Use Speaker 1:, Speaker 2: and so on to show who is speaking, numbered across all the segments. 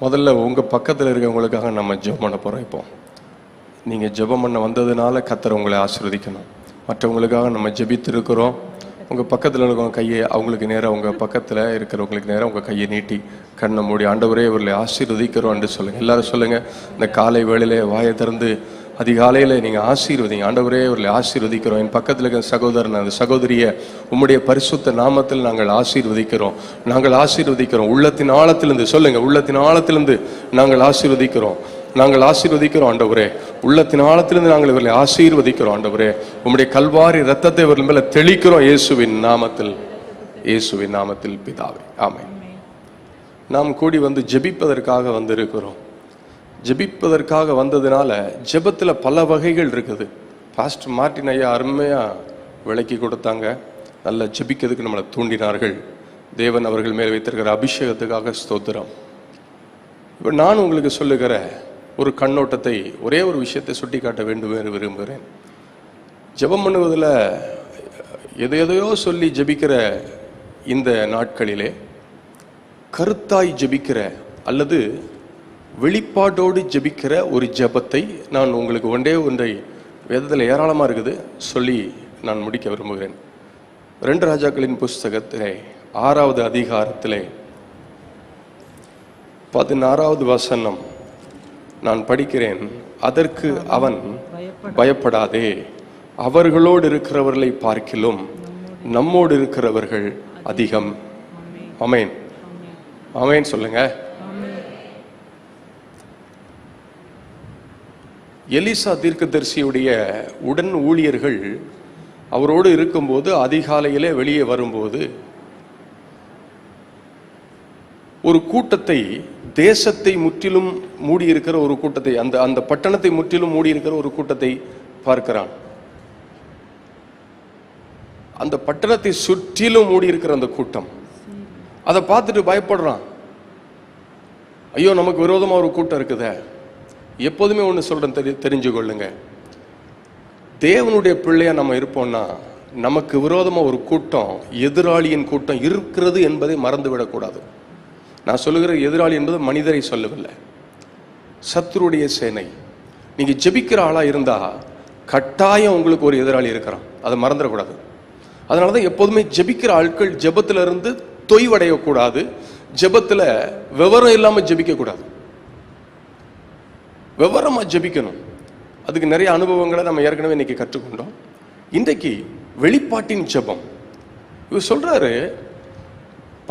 Speaker 1: முதல்ல உங்கள் பக்கத்தில் இருக்கவங்களுக்காக நம்ம ஜெபம் பண்ண போகிறோம் இப்போ. நீங்கள் ஜெபம் பண்ண வந்ததுனால கத்தர் உங்களை ஆசிர்வதிக்கணும். மற்றவங்களுக்காக நம்ம ஜெபித்திருக்கிறோம். உங்கள் பக்கத்தில் இருக்கவங்க கையை அவங்களுக்கு நேராக உங்கள் பக்கத்தில் இருக்கிறவங்களுக்கு நேராக உங்கள் கையை நீட்டி கண்ணை மூடி ஆண்டவரே இவர்களை ஆசீர்வதிக்கிறோம்னு சொல்லுங்கள் எல்லாரும் சொல்லுங்கள் இந்த காலை வேளையிலே வாயை திறந்து அதிகாலையில் நீங்கள் ஆசீர்வதிங்க. ஆண்டவரே அவர்களை ஆசீர்வதிக்கிறோம். என் பக்கத்தில் இருக்கிற சகோதரன் அந்த சகோதரியை உம்முடைய பரிசுத்த நாமத்தில் நாங்கள் ஆசீர்வதிக்கிறோம். நாங்கள் ஆசீர்வதிக்கிறோம். உள்ளத்தின் ஆழத்திலிருந்து சொல்லுங்கள் உள்ளத்தின் ஆழத்திலிருந்து நாங்கள் ஆசீர்வதிக்கிறோம். நாங்கள் ஆசீர்வதிக்கிறோம் ஆண்டவரே. உள்ளத்தின் ஆழத்திலிருந்து நாங்கள் இவர்களை ஆசீர்வதிக்கிறோம் ஆண்டவரே. உம்முடைய கல்வாரி ரத்தத்தை இவர்கள் மேலே தெளிக்கிறோம் இயேசுவின் நாமத்தில். இயேசுவின் நாமத்தில் பிதாவே. ஆமை நாம் கூடி வந்து ஜெபிப்பதற்காக வந்திருக்கிறோம். ஜெபிப்பதற்காக வந்ததுனால ஜெபத்தில் பல வகைகள் இருக்குது. பாஸ்டர் மார்ட்டின் ஐயா அருமையாக விளக்கி கொடுத்தாங்க. நல்ல ஜெபிக்கிறதுக்கு நம்மளை தூண்டினார்கள். தேவன் அவர்கள் மேல் வைத்திருக்கிற அபிஷேகத்துக்காக ஸ்தோத்திரம். இப்போ நான் உங்களுக்கு சொல்லுகிற ஒரு கண்ணோட்டத்தை ஒரே ஒரு விஷயத்தை சுட்டி காட்ட வேண்டும் என்று விரும்புகிறேன். ஜெபம் பண்ணுவதில் எதை எதையோ சொல்லி ஜெபிக்கிற இந்த நாட்களிலே கருத்தாய் ஜெபிக்கிற அல்லது வெளிப்பாட்டோடு ஜெபிக்கிற ஒரு ஜெபத்தை நான் உங்களுக்கு ஒன்றே ஒன்றை வேதத்தில் ஏராளமாக இருக்குது. சொல்லி நான் முடிக்க விரும்புகிறேன். ரெண்டு ராஜாக்களின் புஸ்தகத்திலே ஆறாவது அதிகாரத்திலே பதினாறாவது வசனம் நான் படிக்கிறேன். அதற்கு அவன் பயப்படாதே. அவர்களோடு இருக்கிறவர்களை பார்க்கிலும் நம்மோடு இருக்கிறவர்கள் அதிகம். அமேன் அமேன் சொல்லுங்க. எலிசா தீர்க்கதரிசியுடைய உடன் ஊழியர்கள் அவரோடு இருக்கும்போது அதிகாலையிலே வெளியே வரும்போது ஒரு கூட்டத்தை தேசத்தை முற்றிலும் மூடியிருக்கிற ஒரு கூட்டத்தை அந்த அந்த பட்டணத்தை முற்றிலும் மூடியிருக்கிற ஒரு கூட்டத்தை பார்க்கிறான். அந்த பட்டணத்தை சுற்றிலும் மூடியிருக்கிற அந்த கூட்டம். அதை பார்த்துட்டு பயப்படுறான். ஐயோ நமக்கு விரோதமாக ஒரு கூட்டம் இருக்குதே. எப்போதுமே ஒன்று சொல்கிறேன் தெரி தெரிஞ்சு கொள்ளுங்க தேவனுடைய பிள்ளையாக நம்ம இருப்போம்னா நமக்கு விரோதமாக ஒரு கூட்டம் எதிராளியின் கூட்டம் இருக்கிறது என்பதை மறந்து விடக்கூடாது நான் சொல்லுகிற எதிராளி என்பது மனிதரை சொல்லவில்லை. சத்துருடைய சேனை. நீங்கள் ஜெபிக்கிற ஆளாக இருந்தால் கட்டாயம் உங்களுக்கு ஒரு எதிராளி இருக்கிறான். அதை மறந்துடக்கூடாது. அதனால தான் எப்போதுமே ஜெபிக்கிற ஆட்கள் ஜெபத்திலிருந்து தொய்வடையக்கூடாது. ஜெபத்தில் விவரம் இல்லாமல் ஜெபிக்கக்கூடாது. விவரமாக விவரமா ஜெபிக்கணும். அதுக்கு நிறைய அனுபவங்களை நம்ம ஏற்கனவே இன்றைக்கி கற்றுக்கொண்டோம். இன்றைக்கு வெளிப்பாட்டின் ஜெபம். இவர் சொல்றாரு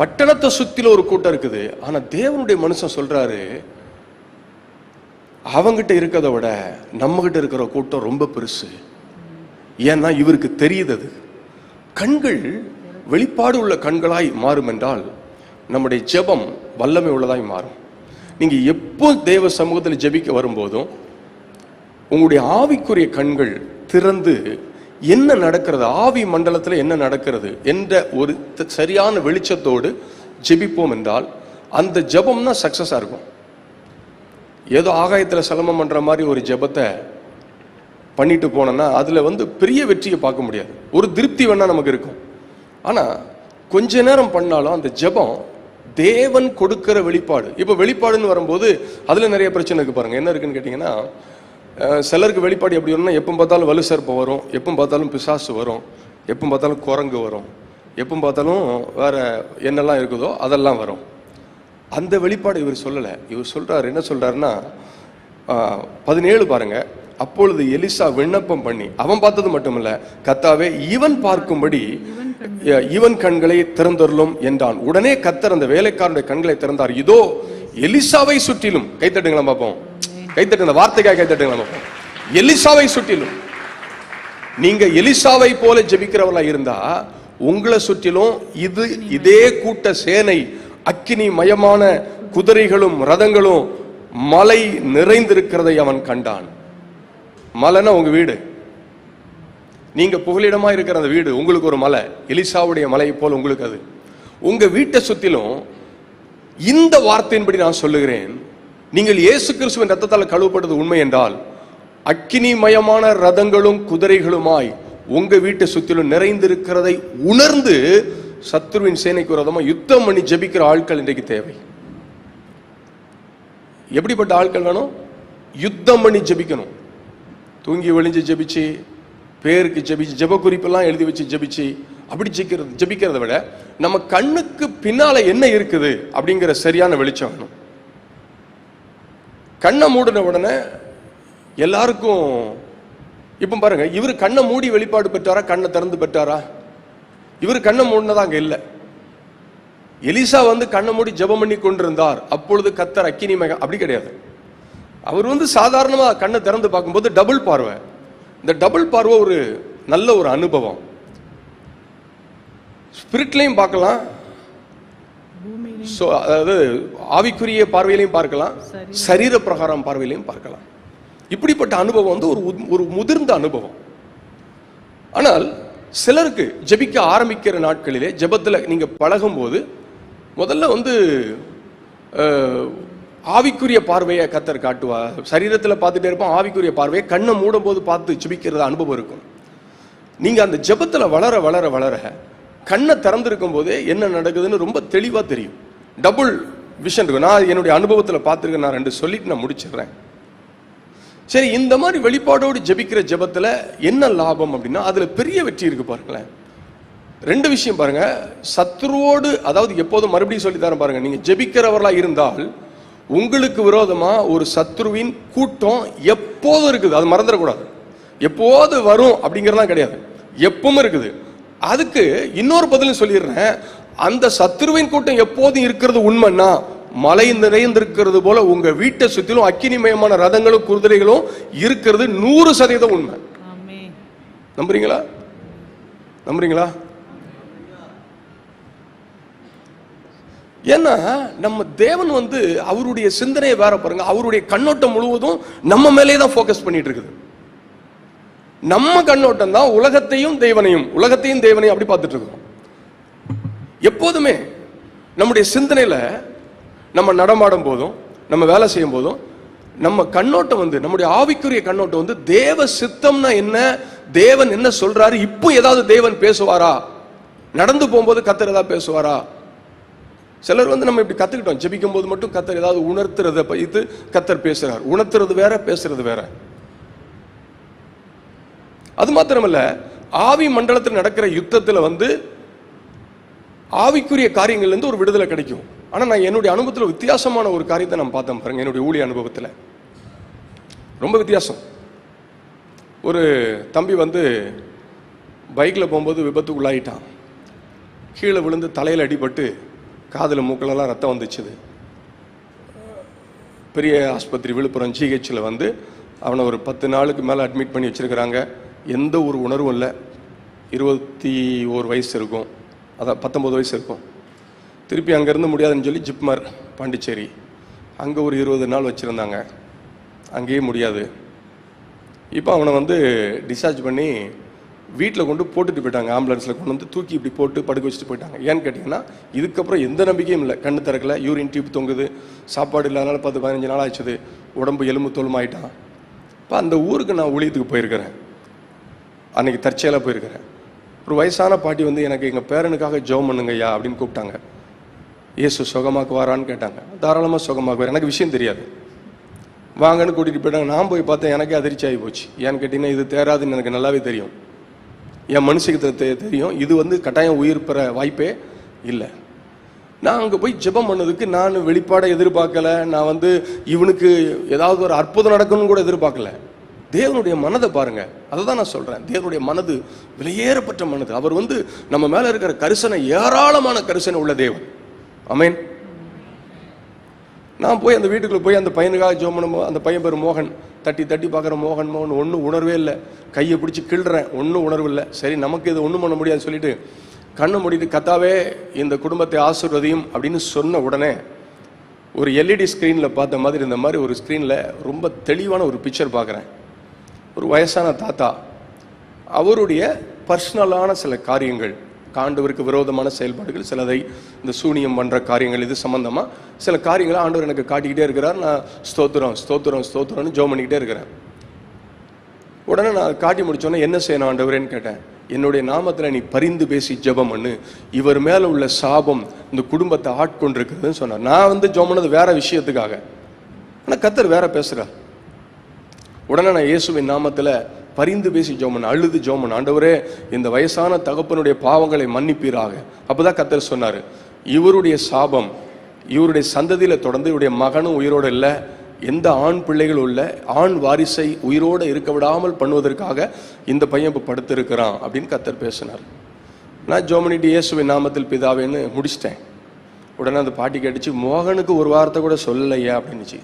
Speaker 1: பட்டணத்தை சுற்றில ஒரு கூட்டம் இருக்குது. ஆனால் தேவனுடைய மனுஷன் சொல்றாரு அவங்கிட்ட இருக்கிறத விட நம்மகிட்ட இருக்கிற கூட்டம் ரொம்ப பெருசு. ஏன்னா இவருக்கு தெரியுது அது. கண்கள் வெளிப்பாடு உள்ள கண்களாய் மாறும் என்றால் நம்முடைய ஜெபம் வல்லமை உள்ளதாய் மாறும். நீங்கள் எப்போ தேவ சமூகத்தில் ஜெபிக்க வரும்போதும் உங்களுடைய ஆவிக்குரிய கண்கள் திறந்து என்ன நடக்கிறது ஆவி மண்டலத்தில் என்ன நடக்கிறது என்ற ஒரு சரியான வெளிச்சத்தோடு ஜெபிப்போம் என்றால் அந்த ஜபம்னா சக்ஸஸாக இருக்கும். ஏதோ ஆகாயத்தில் சிலமம் பண்ணுற மாதிரி ஒரு ஜெபத்தை பண்ணிட்டு போனோம்னா அதில் வந்து பெரிய வெற்றியை பார்க்க முடியாது. ஒரு திருப்தி வேணால் நமக்கு இருக்கும். ஆனால் கொஞ்ச நேரம் பண்ணாலும் அந்த ஜெபம் தேவன் கொடுக்கிற வெளிப்பாடு. இப்போ வெளிப்பாடுன்னு வரும்போது அதில் நிறைய பிரச்சனை இருக்குது பாருங்க. என்ன இருக்குன்னு கேட்டிங்கன்னா சிலருக்கு வெளிப்பாடு எப்படி வரும்னா எப்போ பார்த்தாலும் வலு சர்ப்பம் வரும் எப்போ பார்த்தாலும் பிசாசு வரும் எப்போ பார்த்தாலும் குரங்கு வரும் எப்போ பார்த்தாலும் வேற என்னெல்லாம் இருக்குதோ அதெல்லாம் வரும். அந்த வெளிப்பாடு இவர் சொல்லலை. இவர் சொல்கிறார் என்ன சொல்கிறாருன்னா பதினேழு பாருங்கள் அப்பொழுது எலிசா விண்ணப்பம் பண்ணி அவன் பார்த்தது மட்டுமல்ல கத்தாவே இவன் பார்க்கும்படி இவன் கண்களை திறந்தருளும் என்றான். உடனே கத்தர் அந்த வேலைக்காரனுடைய கண்களை திறந்தார். இதோ எலிசாவை சுற்றிலும் கைத்தட்டுங்களா பார்ப்போம். கைத்தட்டு அந்த வார்த்தைக்காக கைத்தட்டுங்களா பார்ப்போம். எலிசாவை சுற்றிலும். நீங்க எலிசாவை போல ஜெபிக்கிறவர்களா இருந்தா உங்களை சுற்றிலும் இது இதே கூட்ட சேனை அக்கினி மயமான குதிரைகளும் ரதங்களும் மலை நிறைந்திருக்கிறதை அவன் கண்டான். மலைன்னா உங்க வீடு. நீங்க புகலிடமா இருக்கிற அந்த வீடு உங்களுக்கு ஒரு மலை எலிசாவுடைய மலையை போல் உங்களுக்கு அது. உங்க வீட்டை சுத்திலும் இந்த வார்த்தையின்படி நான் சொல்லுகிறேன். நீங்கள் இயேசு கிறிஸ்துவின் ரத்தத்தால் கழுவப்பட்டது உண்மை என்றால் அக்கினிமயமான ரதங்களும் குதிரைகளுமாய் உங்க வீட்டை சுத்திலும் நிறைந்திருக்கிறதை உணர்ந்து சத்ருவின் சேனைக்கு விரோதமா யுத்தம் பண்ணி ஜபிக்கிற ஆட்கள் இன்றைக்கு தேவை. எப்படிப்பட்ட ஆட்கள் வேணும்? யுத்தம் பண்ணி ஜெபிக்கணும். தூங்கி ஒளிஞ்சு ஜெபிச்சு பேருக்கு ஜபிச்சு ஜெப குறிப்பெல்லாம் எழுதி வச்சு ஜபிச்சு அப்படி ஜெபிக்கிறது ஜபிக்கிறத விட நம்ம கண்ணுக்கு பின்னால என்ன இருக்குது அப்படிங்கிற சரியான வெளிச்சம் வேணும். கண்ணை மூடின உடனே எல்லாருக்கும் இப்போ பாருங்க இவர் கண்ணை மூடி வெளிப்பாடு பெற்றாரா கண்ணை திறந்து பெற்றாரா? இவர் கண்ணை மூடினதா அங்கே இல்லை. எலிசா வந்து கண்ணை மூடி ஜெபம் பண்ணி கொண்டிருந்தார். அப்பொழுது கத்தர் அக்கினி மேக அப்படி கிடையாது. அவர் வந்து சாதாரணமாக கண்ணை திறந்து பார்க்கும்போது டபுள் பார்வை. இந்த டபுள் பார்வை ஒரு நல்ல ஒரு அனுபவம். ஸ்பிரிட்லையும் பார்க்கலாம். ஸோ அதாவது ஆவிக்குரிய பார்வையிலையும் பார்க்கலாம்.
Speaker 2: சரி.
Speaker 1: சரீர பிரகாரம் பார்வையிலையும் பார்க்கலாம். இப்படிப்பட்ட அனுபவம் வந்து ஒரு ஒரு முதிர்ந்த அனுபவம். ஆனால் சிலருக்கு ஜெபிக்க ஆரம்பிக்கிற நாட்களிலே ஜெபத்தில் நீங்க பழகும்போது முதல்ல வந்து ஆவிக்குரிய பார்வையை கத்தர் காட்டுவா சரீரத்தில் பார்த்துட்டே இருப்போம் ஆவிக்குரிய பார்வையை கண்ணை மூடும் போது பார்த்து ஜெபிக்கிறது அனுபவம் இருக்கும். நீங்கள் அந்த ஜபத்தில் வளர வளர வளர கண்ணை திறந்திருக்கும் போதே என்ன நடக்குதுன்னு ரொம்ப தெளிவாக தெரியும். டபுள் விஷன் இருக்கும். நான் என்னுடைய அனுபவத்தில் பார்த்துருக்கேன் நான் ரெண்டு சொல்லிட்டு நான் முடிச்சிடுறேன். சரி இந்த மாதிரி வெளிப்பாடோடு ஜெபிக்கிற ஜபத்தில் என்ன லாபம் அப்படின்னா அதில் பெரிய வெற்றி இருக்கு பாருங்களேன். ரெண்டு விஷயம் பாருங்க. சத்ருவோடு அதாவது எப்போதும் மறுபடியும் சொல்லித்தரேன் பாருங்கள் பாருங்க. நீங்க இருந்தால் உங்களுக்கு விரோதமா ஒரு சத்ருவின் கூட்டம் எப்போதும் இருக்குது. அது மறந்துடக்கூடாது. எப்போது வரும் அப்படிங்கறதுலாம் கிடையாது. எப்பவும் இருக்குது. அதுக்கு இன்னொரு பதிலும் சொல்லிடுறேன். அந்த சத்ருவின் கூட்டம் எப்போதும் இருக்கிறது உண்மைன்னா மலை நிறைந்திருக்கிறது போல உங்க வீட்டை சுத்திலும் அக்கினிமயமான ரதங்களும் குதிரைகளும் இருக்கிறது நூறு சதவீதம் உண்மை. நம்புறீங்களா? நம்புறீங்களா? ஏன்னா நம்ம தேவன் வந்து அவருடைய சிந்தனையை வேற பாருங்க அவருடைய கண்ணோட்டம் முழுவதும் நம்ம மேலே தான் ஃபோக்கஸ் பண்ணிட்டு இருக்குது நம்ம கண்ணோட்டம் தான் உலகத்தையும் தேவனையும் உலகத்தையும் தேவனையும் அப்படி பார்த்துட்டு இருக்கோம் எப்போதுமே நம்முடைய சிந்தனையில் நம்ம நடமாடும் போதும் நம்ம வேலை செய்யும் போதும் நம்ம கண்ணோட்டம் வந்து நம்முடைய ஆவிக்குரிய கண்ணோட்டம் வந்து தேவ சித்தம்னா என்ன தேவன் என்ன சொல்றாரு இப்போ ஏதாவது தேவன் பேசுவாரா? நடந்து போகும்போது கத்தர் ஏதாவது பேசுவாரா? சிலர் வந்து நம்ம இப்படி கற்றுக்கிட்டோம் ஜெபிக்கும் போது மட்டும் கத்தர் ஏதாவது உணர்த்துறத இது கத்தர் பேசுகிறார் உணர்த்துறது வேற பேசுறது வேற. அது மாத்திரமல்ல ஆவி மண்டலத்தில் நடக்கிற யுத்தத்தில் வந்து ஆவிக்குரிய காரியங்கள்ல இருந்து ஒரு விடுதலை கிடைக்கும். ஆனால் நான் என்னுடைய அனுபவத்தில் வித்தியாசமான ஒரு காரியத்தை நான் பார்த்தேன் பாருங்க என்னுடைய ஊழிய அனுபவத்தில். ரொம்ப வித்தியாசம். ஒரு தம்பி வந்து பைக்கில் போகும்போது விபத்துக்குள்ளாயிட்டான். கீழே விழுந்து தலையில் அடிபட்டு காதில் மூக்கிலலாம் ரத்தம் வந்துச்சுது. பெரிய ஆஸ்பத்திரி விழுப்புரம் ஜிஹெச்சில் வந்து அவனை ஒரு பத்து நாளுக்கு மேலே அட்மிட் பண்ணி வச்சுருக்கிறாங்க. எந்த ஒரு உணர்வும் இல்லை. இருபத்தி ஓரு வயசு இருக்கும். அதான் பத்தொம்பது வயசு இருக்கும். திருப்பி அங்கேருந்து முடியாதுன்னு சொல்லி ஜிப்மர் பாண்டிச்சேரி. அங்கே ஒரு இருபது நாள் வச்சுருந்தாங்க. அங்கேயே முடியாது. இப்போ அவனை வந்து டிஸ்சார்ஜ் பண்ணி வீட்டில் கொண்டு போட்டுட்டு போயிட்டாங்க. ஆம்புலன்ஸில் கொண்டு வந்து தூக்கி இப்படி போட்டு படுக்க வச்சுட்டு போயிட்டாங்க. ஏன்னு கேட்டிங்கன்னா இதுக்கப்புறம் எந்த நம்பிக்கையும் இல்லை. கண்ணு திறக்கல யூரின் டியூப் தொங்குது சாப்பாடு இல்லாதனால பத்து பதினஞ்சு நாள் ஆச்சுது உடம்பு எலும்பு தோலுமாயிட்டான் இப்போ அந்த ஊருக்கு நான் ஊழியத்துக்கு போயிருக்கிறேன். அன்றைக்கி தற்செயலாக போயிருக்கிறேன். ஒரு வயசான பாட்டி வந்து எனக்கு எங்கள் பேரனுக்காக ஜெபம் பண்ணுங்க ஐயா அப்படின்னு கூப்பிட்டாங்க. இயேசு சுகமாக்குவாரான்னு கேட்டாங்க. தாராளமாக சுகமாக்குவார். எனக்கு விஷயம் தெரியாது. வாங்கன்னு கூட்டிகிட்டு போயிட்டாங்க. நான் போய் பார்த்தேன் எனக்கே அதிர்ச்சி ஆகி போச்சு. ஏன்னு கேட்டிங்கன்னா இது தேராதுன்னு எனக்கு நல்லாவே தெரியும். என் மனுஷுக்கு தெரியும். இது வந்து கட்டாயம் உயிர் பெற வாய்ப்பே இல்லை. நான் அங்கே போய் ஜெபம் பண்ணதுக்கு நான் வெளிப்பாடை எதிர்பார்க்கல. நான் வந்து இவனுக்கு ஏதாவது ஒரு அற்புதம் நடக்கணும்னு கூட எதிர்பார்க்கல. தேவனுடைய மனதை பாருங்க. அதை தான் நான் சொல்றேன். தேவனுடைய மனது விலையேறப்பட்ட மனது. அவர் வந்து நம்ம மேல இருக்கிற கரிசனை ஏராளமான கரிசனை உள்ள தேவன். அமேன் நான் போய் அந்த வீட்டுக்குள்ளே போய் அந்த பையனுக்காக ஜோம் பண்ணும்போது அந்த பையன் பேர் மோகன். தட்டி தட்டி பார்க்குற மோகன் மோகன் ஒன்றும் உணர்வே இல்லை. கையை பிடிச்சி கிள்றேன் ஒன்றும் உணர்வு இல்லை. சரி நமக்கு இது ஒன்றும் பண்ண முடியாதுன்னு சொல்லிட்டு கண்ணை மூடிட்டு கத்தாவே இந்த குடும்பத்தை ஆசிர்வதியும் அப்படின்னு சொன்ன உடனே ஒரு எல்இடி ஸ்க்ரீனில் பார்த்த மாதிரி இந்த மாதிரி ஒரு ஸ்க்ரீனில் ரொம்ப தெளிவான ஒரு பிக்சர் பார்க்குறேன். ஒரு வயசான தாத்தா அவருடைய பர்சனலான சில காரியங்கள். ஆண்டவருக்கு விரோதமான செயல்பாடுகள் சிலதை இந்த சூனியம் பண்ணுற காரியங்கள் இது சம்மந்தமாக சில காரியங்களை ஆண்டவர் எனக்கு காட்டிக்கிட்டே இருக்கிறார். நான் ஸ்தோத்திரம் ஸ்தோத்திரம் ஸ்தோத்திரம்னு ஜோம் பண்ணிக்கிட்டே இருக்கிறேன். உடனே நான் காட்டி முடிச்சோன்னே என்ன செய்யணும் ஆண்டவரேன்னு கேட்டேன். என்னுடைய நாமத்தில் நீ பரிந்து பேசி ஜெபம் பண்ணு. இவர் மேல உள்ள சாபம் இந்த குடும்பத்தை ஆட்கொண்டிருக்கிறதுன்னு சொன்னார். நான் வந்து ஜெபம் பண்ணது வேற விஷயத்துக்காக. ஆனால் கத்தர் வேற பேசுகிறார் உடனே நான் இயேசுவின் நாமத்தில் பரிந்து பேசி ஜோமன் அழுது ஜோமன் ஆண்டவரே இந்த வயசான தகப்பனுடைய பாவங்களை மன்னிப்பீராக. அப்போதான் கத்தர் சொன்னார் இவருடைய சாபம் இவருடைய சந்ததியில் தொடர்ந்து இவருடைய மகனும் உயிரோடு இல்லை எந்த ஆண் பிள்ளைகளும் இல்லை ஆண் வாரிசை உயிரோடு இருக்க விடாமல் பண்ணுவதற்காக இந்த பையன் இப்போ படுத்திருக்கிறான் அப்படின்னு கத்தர் பேசினார். நான் ஜோமனிட்டு இயேசுவின் நாமத்தில் பிதாவேன்னு முடிச்சிட்டேன். உடனே அந்த பாட்டி கேட்டுச்சு மோகனுக்கு ஒரு வார்த்தை கூட சொல்லலையா அப்படின்னுச்சு.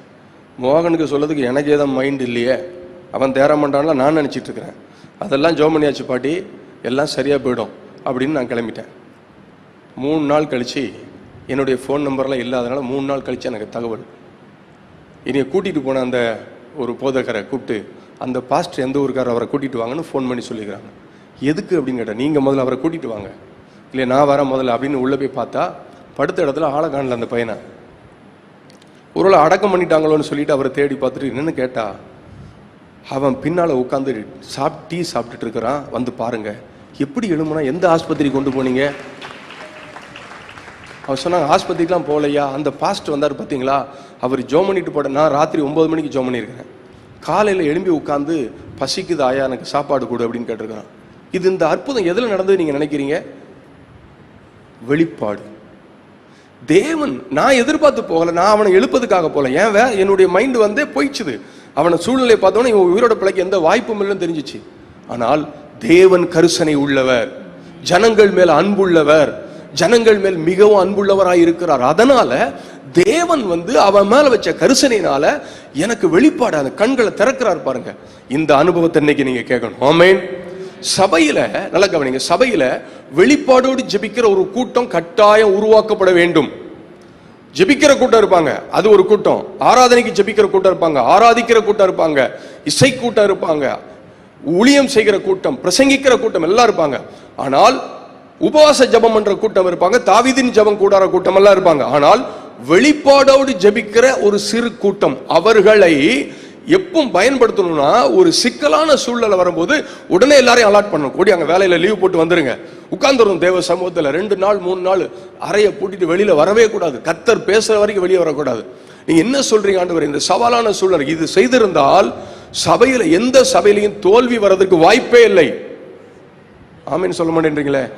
Speaker 1: மோகனுக்கு சொல்லதுக்கு எனக்கு ஏதோ மைண்ட் இல்லையே? அவன் தேர நான் நினச்சிட்டு இருக்கிறேன். அதெல்லாம் ஜோமனியாச்சு பாட்டி. எல்லாம் சரியாக போயிடும் அப்படின்னு நான் கிளம்பிட்டேன். மூணு நாள் கழிச்சு என்னுடைய ஃபோன் நம்பர்லாம் இல்லாதனால மூணு நாள் கழித்து எனக்கு தகவல். இனியை கூட்டிகிட்டு போன அந்த ஒரு போதகரை கூப்பிட்டு அந்த பாஸ்டர் எந்த ஊருக்காரர் அவரை கூட்டிகிட்டு வாங்கன்னு ஃபோன் பண்ணி சொல்லிக்கிறாங்க. எதுக்கு அப்படின்னு கேட்டேன் நீங்கள் முதல்ல அவரை கூட்டிகிட்டு வாங்க. இல்லை நான் வரேன் முதல்ல அப்படின்னு உள்ளே போய் பார்த்தா படுத்த இடத்துல ஆளை காணல அந்த பையனை. ஒருவேளை அடக்கம் பண்ணிட்டாங்களோன்னு சொல்லிட்டு அவரை தேடி பார்த்துட்டு என்னென்னு கேட்டால் அவன் பின்னால் உட்காந்து சாப் டீ சாப்பிட்டுட்டு இருக்கிறான். வந்து பாருங்க. எப்படி எழுமுனா எந்த ஆஸ்பத்திரி கொண்டு போனீங்க? அவர் சொன்னாங்க ஆஸ்பத்திரிக்கெலாம் போகலையா? அந்த பாஸ்ட் வந்தார் பார்த்தீங்களா அவர் ஜோம் பண்ணிட்டு போட நான் ராத்திரி ஒம்பது மணிக்கு ஜோம் பண்ணியிருக்கிறேன் காலையில் எழும்பி உட்காந்து பசிக்குது ஆயா எனக்கு சாப்பாடு கொடு அப்படின்னு கேட்டிருக்கிறான். இது இந்த அற்புதம் எதில் நடந்தது நீங்கள் நினைக்கிறீங்க? வெளிப்பாடு. தேவன் நான் எதிர்பார்த்து போகல. நான் அவனை எழுப்பதுக்காக போகல. ஏன் வே என்னுடைய மைண்டு வந்தே போயிடுச்சுது. அவனை சூழ்நிலை பார்த்தோன்னே இவன் உயிரோட பிழைக்க எந்த வாய்ப்பும் இல்லைன்னு தெரிஞ்சிச்சு. ஆனால் தேவன் கருசனை உள்ளவர். ஜனங்கள் மேல் அன்புள்ளவர். ஜனங்கள் மேல் மிகவும் அன்புள்ளவராக இருக்கிறார். அதனால தேவன் வந்து அவன் மேல வச்ச கரிசனையினால எனக்கு வெளிப்பாடு அந்த கண்களை திறக்கிறார் பாருங்க. இந்த அனுபவத்தை இன்னைக்கு நீங்க கேட்கணும். ஆமேன். சபையில நல்லா கவனிங்க சபையில வெளிப்பாடோடு ஜெபிக்கிற ஒரு கூட்டம் கட்டாயம் உருவாக்கப்பட வேண்டும். ஜெபிக்கிற கூட்டம் இருப்பாங்க. அது ஒரு கூட்டம். ஆராதனைக்கு ஜெபிக்கிற கூட்டம் இருப்பாங்க. ஆராதிக்கிற கூட்டம் இருப்பாங்க. இசை கூட்டம் இருப்பாங்க. ஊழியம் செய்கிற கூட்டம் பிரசங்கிக்கிற கூட்டம் எல்லாம் இருப்பாங்க. ஆனால் உபவாச ஜெபம் என்ற கூட்டம் இருப்பாங்க. தாவீதின் ஜெபம் கூடார கூட்டம் எல்லாம் இருப்பாங்க. ஆனால் வெளிப்பாடோடு ஜெபிக்கிற ஒரு சிறு கூட்டம். அவர்களை எப்பவும் பயன்படுத்தணும்னா ஒரு சிக்கலான சூழ்நிலை வரும்போது உடனே எல்லாரையும் அலாட் பண்ணணும். கூடி அங்க வேலையில லீவ் போட்டு வந்துருங்க. உட்காந்துரும் தேவ சமூகத்தில். ரெண்டு நாள் மூணு நாள் அறையை பூட்டிட்டு வெளியில் வரவே கூடாது. கத்தர் பேசுற வரைக்கும் வெளியே வரக்கூடாது. நீங்கள் என்ன சொல்றீங்க ஆண்டவர்? இந்த சவாலான சூழ்நிலை இது செய்திருந்தால் சபையில் எந்த சபையிலையும் தோல்வி வர்றதுக்கு வாய்ப்பே இல்லை. ஆமீன் சொல்ல மாட்டேன்றீங்களே?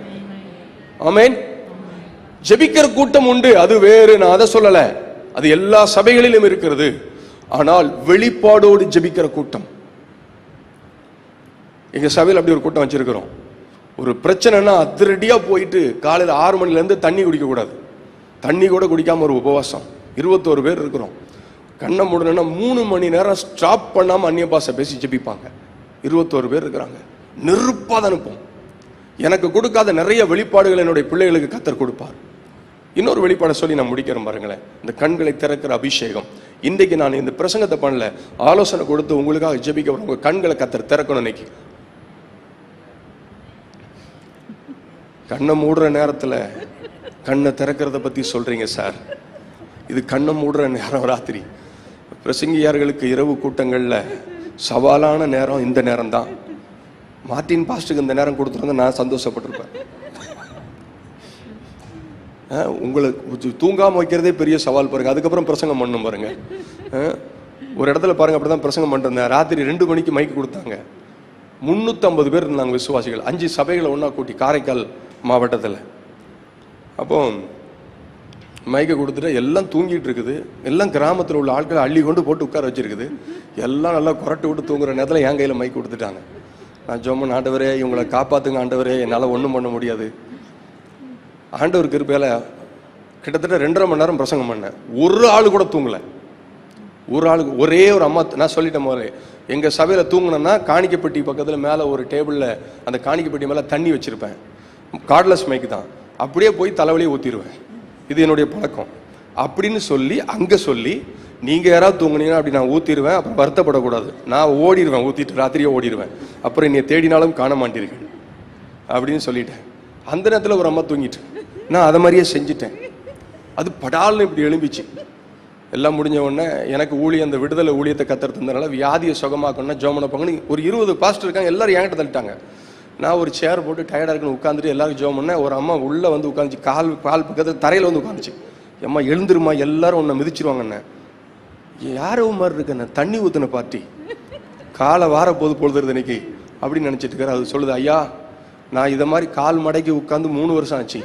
Speaker 1: ஆமேன். ஜெபிக்கிற கூட்டம் உண்டு. அது வேறு. நான் அதை சொல்லலை. அது எல்லா சபைகளிலும் இருக்கிறது. ஆனால் வெளிப்பாடோடு ஜெபிக்கிற கூட்டம். எங்கள் சபையில் அப்படி ஒரு கூட்டம் வச்சிருக்கிறோம். ஒரு பிரச்சனைனா அதிரடியாக போயிட்டு காலையில் ஆறு மணிலேருந்து தண்ணி குடிக்கக்கூடாது தண்ணி கூட குடிக்காமல் ஒரு உபவாசம். இருபத்தோரு பேர் இருக்கிறோம். கண்ணை மூடணும்னா மூணு மணி நேரம் ஸ்டாப் பண்ணாமல் அந்நிய பேசி ஜெபிப்பாங்க. இருபத்தோரு பேர் இருக்கிறாங்க. நெருப்பாக தான் அனுப்பும் எனக்கு கொடுக்காத நிறைய வெளிப்பாடுகள் என்னுடைய பிள்ளைகளுக்கு கத்தர் கொடுப்பார். இன்னொரு வெளிப்பாடை சொல்லி நான் முடிக்கிறேன் பாருங்களேன். இந்த கண்களை திறக்கிற அபிஷேகம். இன்றைக்கு நான் இந்த பிரசங்கத்தை பண்ணல. ஆலோசனை கொடுத்து உங்களுக்காக ஜெபிக்க உங்கள் கண்களை கத்தர் திறக்கணும் இன்னைக்கு கண்ணை மூடுற நேரத்தில் கண்ணை திறக்கிறத பற்றி சொல்கிறீங்க சார். இது கண்ணை மூடுற நேரம் ராத்திரி. பிரசங்கியார்களுக்கு இரவு கூட்டங்களில் சவாலான நேரம் இந்த நேரம் தான் மார்ட்டின் பாஸ்ட்டுக்கு இந்த நேரம் கொடுத்துருந்தா நான் சந்தோஷப்பட்டிருப்பேன். அஹ், உங்களை உச்சு- வைக்கிறதே பெரிய சவால் பாருங்கள் அதுக்கப்புறம் பிரசங்கம் பண்ணும் பாருங்கள் ஒரு இடத்துல பாருங்கள் அப்படி தான் பிரசங்கம் பண்ணிருந்தேன் ராத்திரி ரெண்டு மணிக்கு மைக்கு கொடுத்தாங்க. முந்நூற்றம்பது பேர் இருந்தாங்க விசுவாசிகள். அஞ்சு சபைகளை ஒன்றா கூட்டி காரைக்கால் மாவட்டத்தில். அப்போ மைக்கை கொடுத்துட்டு எல்லாம் தூங்கிட்டு இருக்குது. எல்லாம் கிராமத்தில் உள்ள ஆட்களை அள்ளி கொண்டு போட்டு உட்கார வச்சிருக்குது. எல்லாம் நல்லா குரட்டு விட்டு தூங்குற நேரத்தில் என் கையில் மைக் கொடுத்துட்டாங்க. நான் ஜோமன் ஆண்டவரே இவங்களை காப்பாத்துங்க ஆண்டவரே. என்னால் ஒன்றும் பண்ண முடியாது. ஆண்டவர் கிருப்பையில் கிட்டத்தட்ட ரெண்டரை மணி நேரம் பிரசங்கம் பண்ணேன். ஒரு ஆள் கூட தூங்கலை. ஒரு ஆளுக்கு ஒரே ஒரு அம்மா நான் சொல்லிட்டேன் முதல்ல எங்கள் சபையில் தூங்கினேன்னா காணிக்கப்பட்டி பக்கத்தில் மேலே ஒரு டேபிளில் அந்த காணிக்கப்பட்டி மேலே தண்ணி வச்சுருப்பேன். கார்ட்லெஸ் மைக் தான். அப்படியே போய் தலைவலியே ஊற்றிடுவேன் இது என்னுடைய பழக்கம். அப்படின்னு சொல்லி அங்கே சொல்லி நீங்கள் யாராவது தூங்குனீங்கன்னா அப்படி நான் ஊற்றிடுவேன் அப்புறம் வருத்தப்படக்கூடாது. நான் ஓடிடுவேன் ஊற்றிட்டு ராத்திரியே ஓடிடுவேன் அப்புறம் என்னை தேடினாலும் காண மாட்டீர்கள். அப்படின்னு சொல்லிட்டேன். அந்த நேரத்தில் ஒரு அம்மா தூங்கிட்டு நான் அதை மாதிரியே செஞ்சிட்டேன். அது படால்னு இப்படி எழும்பிச்சு. எல்லாம் முடிஞ்ச உடனே எனக்கு ஊழிய அந்த விடுதலை ஊழியத்தை கத்துறதுனால வியாதியை சுகமாக்கணும்னா ஜோமனை பங்கன்னு ஒரு இருபது பாஸ்டர் இருக்காங்க எல்லாரும் என்கிட்ட தள்ளிட்டாங்க. நான் ஒரு சேர் போட்டு டயர்டாக இருக்குன்னு உட்காந்துட்டு எல்லாரும் ஜோம் பண்ணேன். ஒரு அம்மா உள்ளே வந்து உட்காந்துச்சு கால் கால் பக்கத்தில் தரையில் வந்து உட்காந்துச்சு அம்மா எழுந்துருமா எல்லாரும் உன்னை மிதிச்சிருவாங்கண்ணே யாரோ மாதிரி இருக்கண்ணே தண்ணி ஊற்றின பார்ட்டி காலை வார போது பொழுதுறது இன்னைக்கு அப்படின்னு நினச்சிட்டு இருக்காரு. அது சொல்லுது ஐயா நான் இதை மாதிரி கால் மடக்கி உட்காந்து மூணு வருஷம் ஆச்சு.